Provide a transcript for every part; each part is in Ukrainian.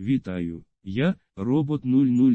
Вітаю, я, робот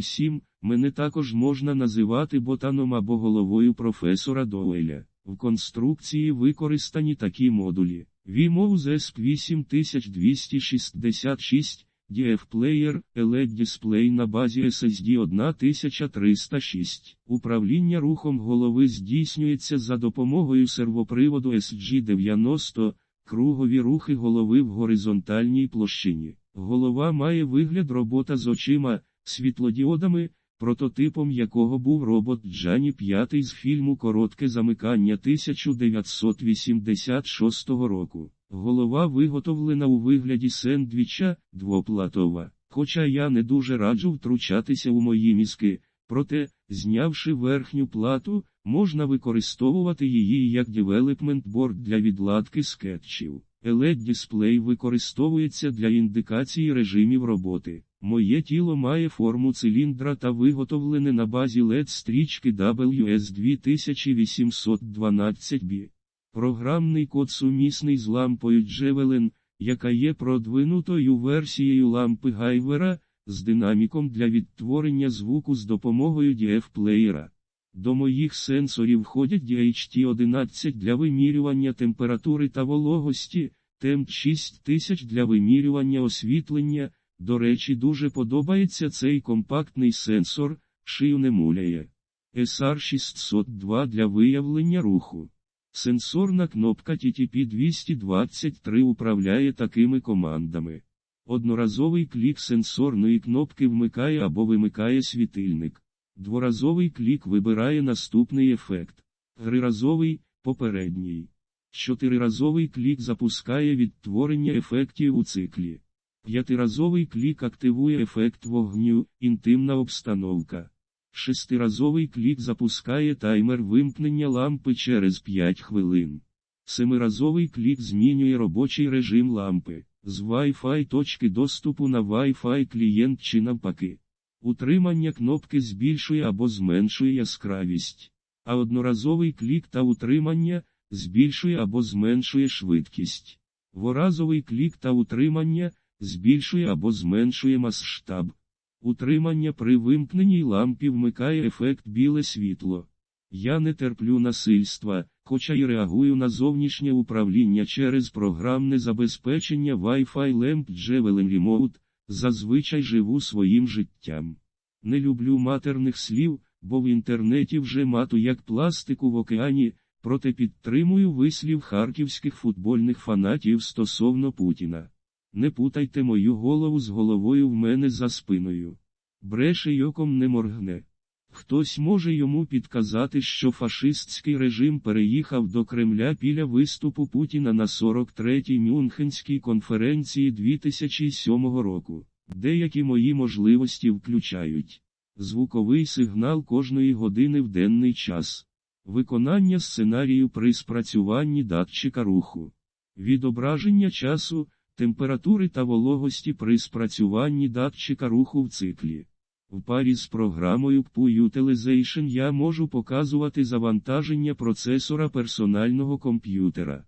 007, мене також можна називати ботаном або головою професора Доуеля. В конструкції використані такі модулі. VMOS ESP8266, DF Player, LED дисплей на базі SSD 1306. Управління рухом голови здійснюється за допомогою сервоприводу SG90, кругові рухи голови в горизонтальній площині. Голова має вигляд робота з очима, світлодіодами, прототипом якого був робот Джані 5 з фільму Коротке замикання 1986 року. Голова виготовлена у вигляді сендвіча, двоплатова. Хоча я не дуже раджу втручатися у мої мізки, проте, знявши верхню плату, можна використовувати її як девелопмент борд для відладки скетчів. LED-дисплей використовується для індикації режимів роботи. Моє тіло має форму циліндра та виготовлене на базі LED-стрічки WS2812B. Програмний код сумісний з лампою Джевелен, яка є продвинутою версією лампи Гайвера, з динаміком для відтворення звуку з допомогою DF-плеєра. До моїх сенсорів входять DHT11 для вимірювання температури та вологості, темп 6000 для вимірювання освітлення. До речі, дуже подобається цей компактний сенсор, шию не муляє. SR602 для виявлення руху. Сенсорна кнопка TTP223 управляє такими командами. Одноразовий клік сенсорної кнопки вмикає або вимикає світильник. Дворазовий клік вибирає наступний ефект. Триразовий попередній. Чотириразовий клік запускає відтворення ефектів у циклі. П'ятиразовий клік активує ефект вогню, інтимна обстановка. Шестиразовий клік запускає таймер вимкнення лампи через 5 хвилин. Семиразовий клік змінює робочий режим лампи з Wi-Fi точки доступу на Wi-Fi клієнт чи навпаки. Утримання кнопки збільшує або зменшує яскравість, а одноразовий клік та утримання збільшує або зменшує швидкість. Дворазовий клік та утримання збільшує або зменшує масштаб. Утримання при вимкненій лампі вмикає ефект біле світло. Я не терплю насильства, хоча й реагую на зовнішнє управління через програмне забезпечення Wi-Fi Lamp Javelin Remote, зазвичай живу своїм життям. Не люблю матерних слів, бо в інтернеті вже мату як пластику в океані, проте підтримую вислів харківських футбольних фанатів стосовно Путіна. Не путайте мою голову з головою в мене за спиною. Бреше й не моргне. Хтось може йому підказати, що фашистський режим переїхав до Кремля після виступу Путіна на 43-й Мюнхенській конференції 2007 року. Деякі мої можливості включають звуковий сигнал кожної години в денний час, виконання сценарію при спрацюванні датчика руху, відображення часу, температури та вологості при спрацюванні датчика руху в циклі. В парі з програмою PU Utilization я можу показувати завантаження процесора персонального комп'ютера.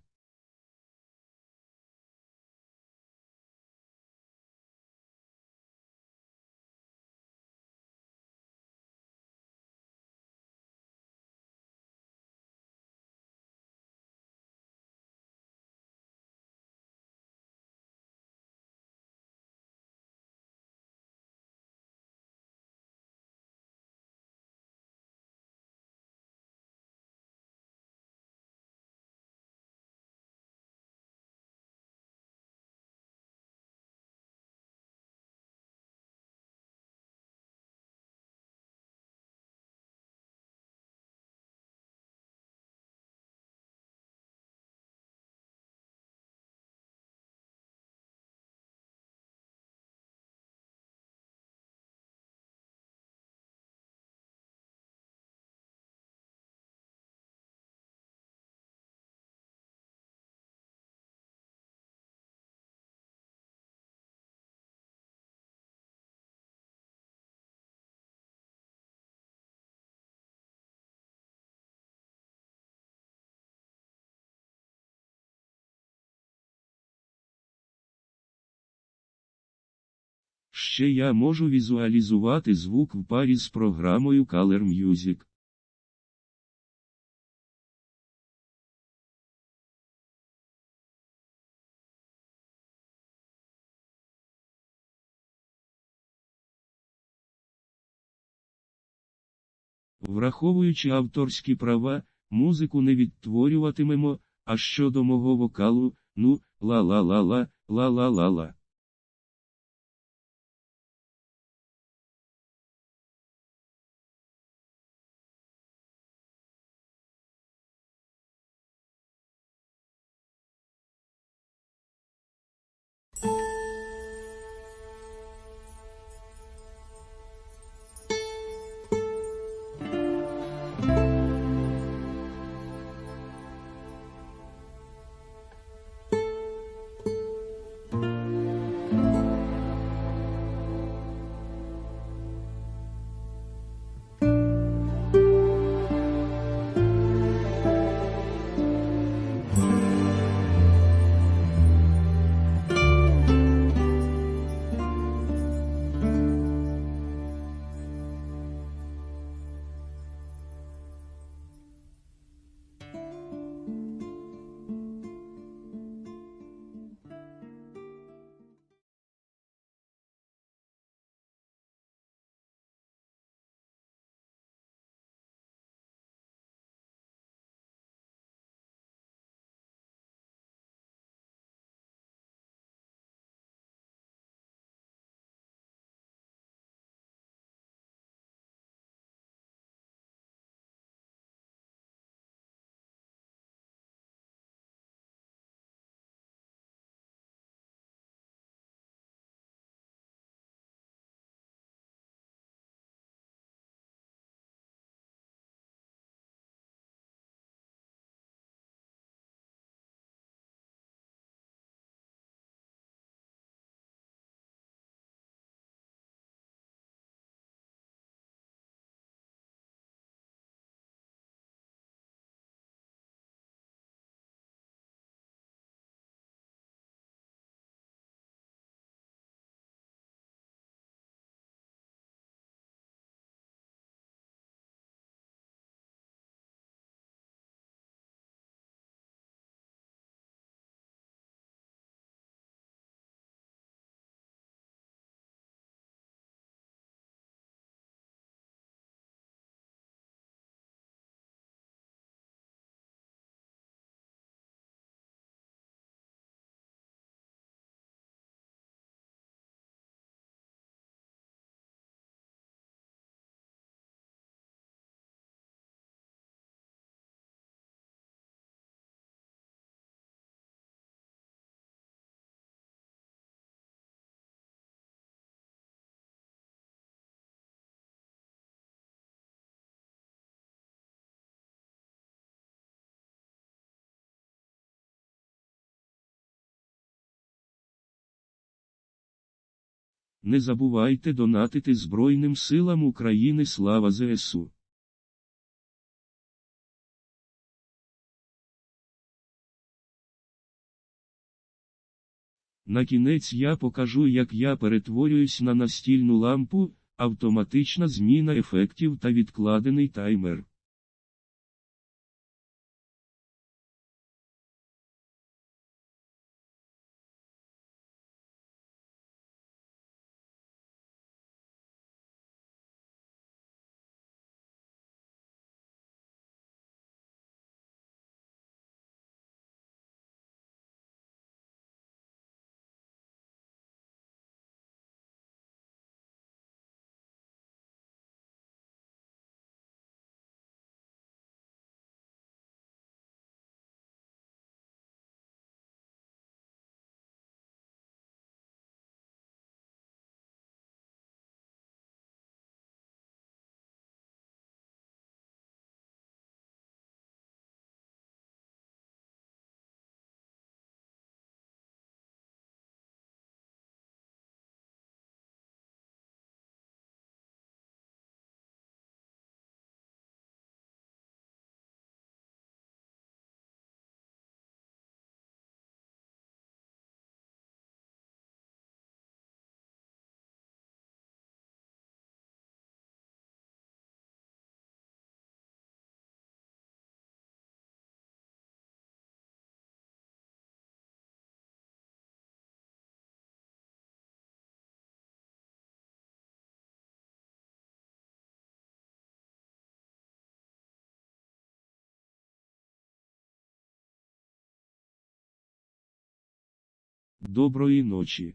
Ще я можу візуалізувати звук в парі з програмою Color Music. Враховуючи авторські права, музику не відтворюватимемо, а щодо мого вокалу, ну, ла-ла-ла-ла, ла-ла-ла-ла. Не забувайте донатити Збройним силам України слава ЗСУ. На кінець я покажу, як я перетворююсь на настільну лампу, автоматична зміна ефектів та відкладений таймер. Доброї ночі.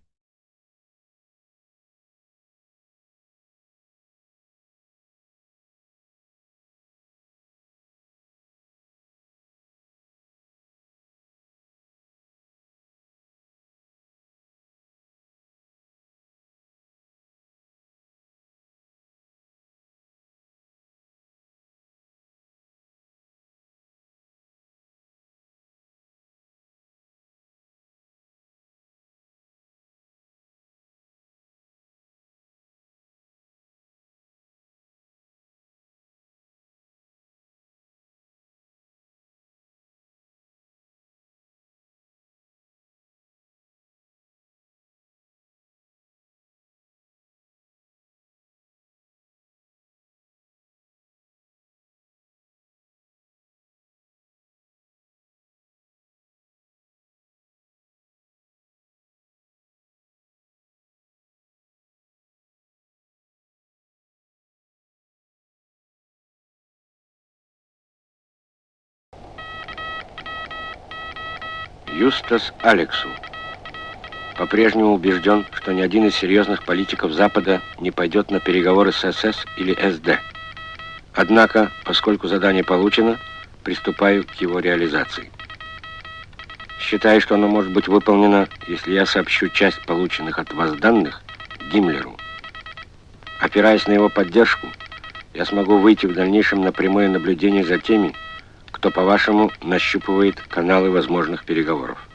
Юстас Алексу. По-прежнему убежден, что ни один из серьезных политиков Запада не пойдет на переговоры с СС или СД. Однако, поскольку задание получено, приступаю к его реализации. Считаю, что оно может быть выполнено, если я сообщу часть полученных от вас данных Гиммлеру. Опираясь на его поддержку, я смогу выйти в дальнейшем на прямое наблюдение за теми, кто, по-вашему, нащупывает каналы возможных переговоров.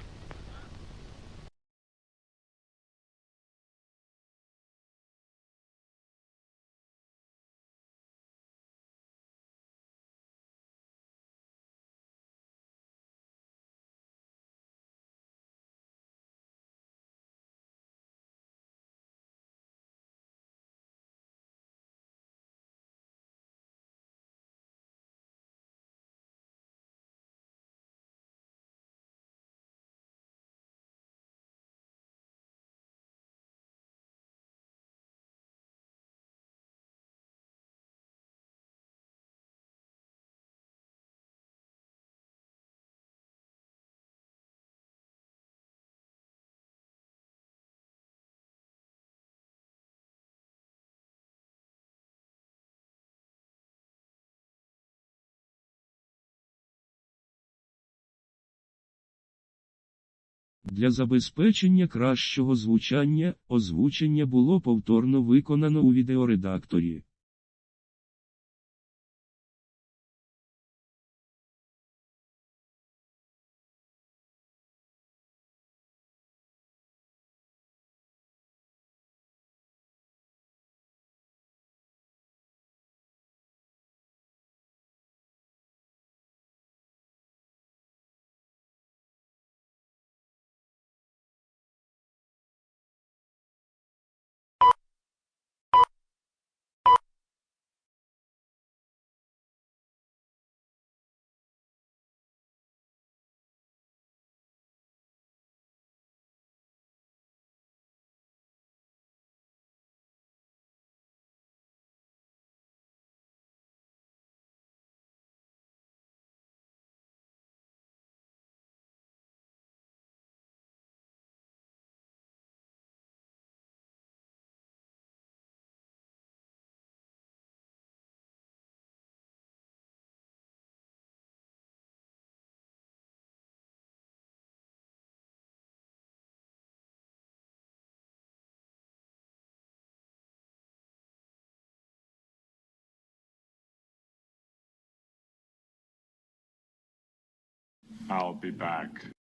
Для забезпечення кращого звучання, озвучення було повторно виконано у відеоредакторі. I'll be back.